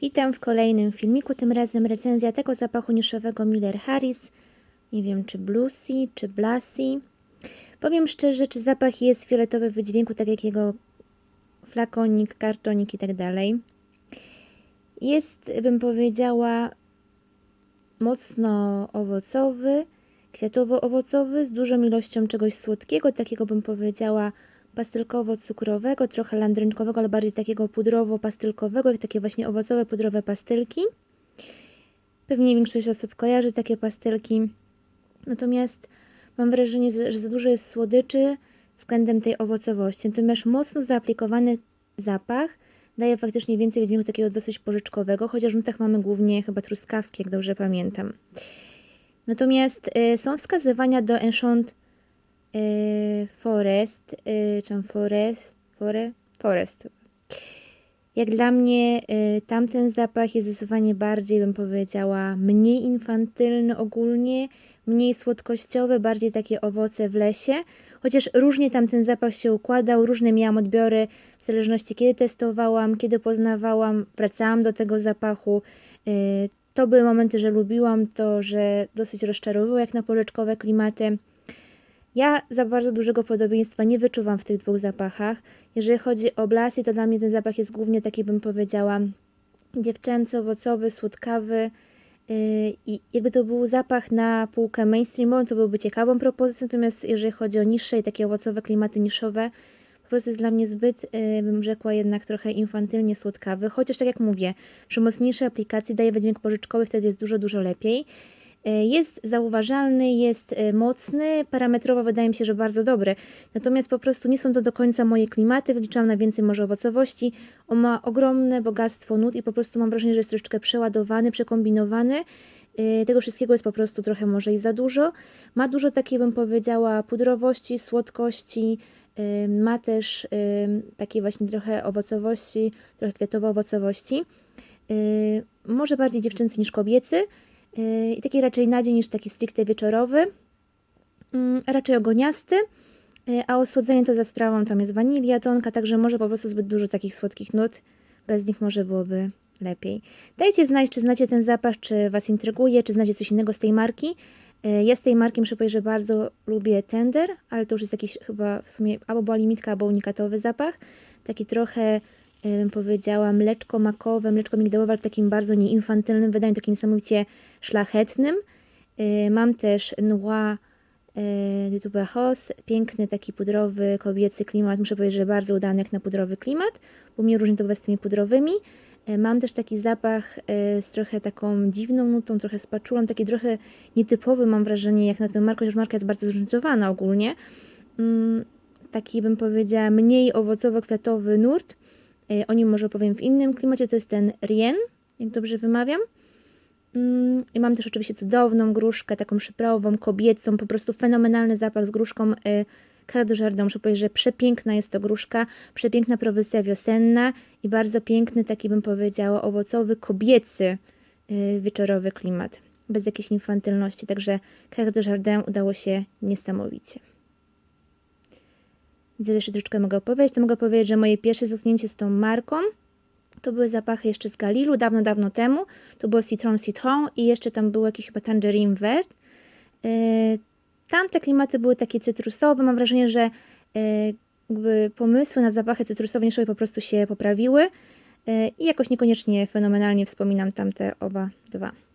Witam w kolejnym filmiku, tym razem recenzja tego zapachu niszowego Miller Harris. Nie wiem czy Bluesy, czy Blassy. Powiem szczerze, czy zapach jest fioletowy w wydźwięku, tak jak jego flakonik, kartonik i tak dalej. Jest, bym powiedziała, mocno owocowy, kwiatowo-owocowy, z dużą ilością czegoś słodkiego, takiego bym powiedziała pastylkowo-cukrowego, trochę landrynkowego, ale bardziej takiego pudrowo-pastylkowego, jak takie właśnie owocowe, pudrowe pastylki. Pewnie większość osób kojarzy takie pastylki. Natomiast mam wrażenie, że za dużo jest słodyczy względem tej owocowości. Natomiast mocno zaaplikowany zapach daje faktycznie więcej wydźwięku takiego dosyć pożyczkowego, chociaż w nutach mamy głównie chyba truskawki, jak dobrze pamiętam. Natomiast y, są wskazywania do Enchant y, Forest, y, czy tam Forest, fore, Forest. Jak dla mnie y, tamten zapach jest zdecydowanie bardziej, bym powiedziała, mniej infantylny ogólnie, mniej słodkościowy, bardziej takie owoce w lesie. Chociaż różnie tamten zapach się układał, różne miałam odbiory, w zależności kiedy testowałam, kiedy poznawałam, wracałam do tego zapachu. Y, to były momenty, że lubiłam to, że dosyć rozczarowywało jak na porzeczkowe klimaty. Ja za bardzo dużego podobieństwa nie wyczuwam w tych dwóch zapachach. Jeżeli chodzi o Blasy, to dla mnie ten zapach jest głównie taki, bym powiedziała, dziewczęcy, owocowy, słodkawy. Yy, I jakby to był zapach na półkę mainstreamową, to byłby ciekawą propozycją. Natomiast jeżeli chodzi o niższe i takie owocowe klimaty niszowe, po prostu jest dla mnie zbyt, yy, bym rzekła, jednak trochę infantylnie słodkawy. Chociaż tak jak mówię, przy mocniejszej aplikacji daje wydźwięk pożyczkowy, wtedy jest dużo, dużo lepiej. Jest zauważalny, jest mocny, parametrowo wydaje mi się, że bardzo dobry. Natomiast po prostu nie są to do końca moje klimaty, wyliczam na więcej może owocowości. On ma ogromne bogactwo nut i po prostu mam wrażenie, że jest troszeczkę przeładowany, przekombinowany. Tego wszystkiego jest po prostu trochę może i za dużo. Ma dużo takiej, bym powiedziała, pudrowości, słodkości, ma też takiej właśnie trochę owocowości, trochę kwiatowo-owocowości. Może bardziej dziewczęcy niż kobiecy. I taki raczej na dzień niż taki stricte wieczorowy. Mm, Raczej ogoniasty. A osłodzenie to za sprawą tam jest wanilia, tonka, także może po prostu zbyt dużo takich słodkich nut. Bez nich może byłoby lepiej. Dajcie znać, czy znacie ten zapach, czy Was intryguje, czy znacie coś innego z tej marki. Ja z tej marki muszę powiedzieć, że bardzo lubię Tender, ale to już jest jakiś chyba w sumie albo była limitka, albo unikatowy zapach. Taki trochę bym powiedziała, mleczko makowe, mleczko migdałowe, ale w takim bardzo nieinfantylnym wydaniu, takim niesamowicie szlachetnym. Mam też Noir de Tuberose, piękny taki pudrowy, kobiecy klimat. Muszę powiedzieć, że bardzo udany jak na pudrowy klimat, bo mnie różni to z tymi pudrowymi. Mam też taki zapach z trochę taką dziwną nutą, trochę z paczulą, taki trochę nietypowy mam wrażenie jak na tę markę, chociaż marka jest bardzo zróżnicowana ogólnie. Taki bym powiedziała mniej owocowo-kwiatowy nurt. O nim może powiem w innym klimacie, to jest ten Rien, jak dobrze wymawiam. I mam też oczywiście cudowną gruszkę, taką szyprałową, kobiecą, po prostu fenomenalny zapach z gruszką Cara de Jardin. Muszę powiedzieć, że przepiękna jest to gruszka, przepiękna prowecja wiosenna i bardzo piękny, taki bym powiedziała, owocowy, kobiecy, wieczorowy klimat, bez jakiejś infantylności. Także Cara de Jardin udało się niesamowicie. Że jeszcze troszeczkę mogę opowiedzieć. To mogę powiedzieć, że moje pierwsze zetknięcie z tą marką to były zapachy jeszcze z Galilu, dawno, dawno temu. To było Citron Citron i jeszcze tam był jakiś chyba Tangerine Vert. Yy, tamte klimaty były takie cytrusowe. Mam wrażenie, że yy, jakby pomysły na zapachy cytrusowe niszowe po prostu się poprawiły. Yy, I jakoś niekoniecznie fenomenalnie wspominam tamte oba dwa.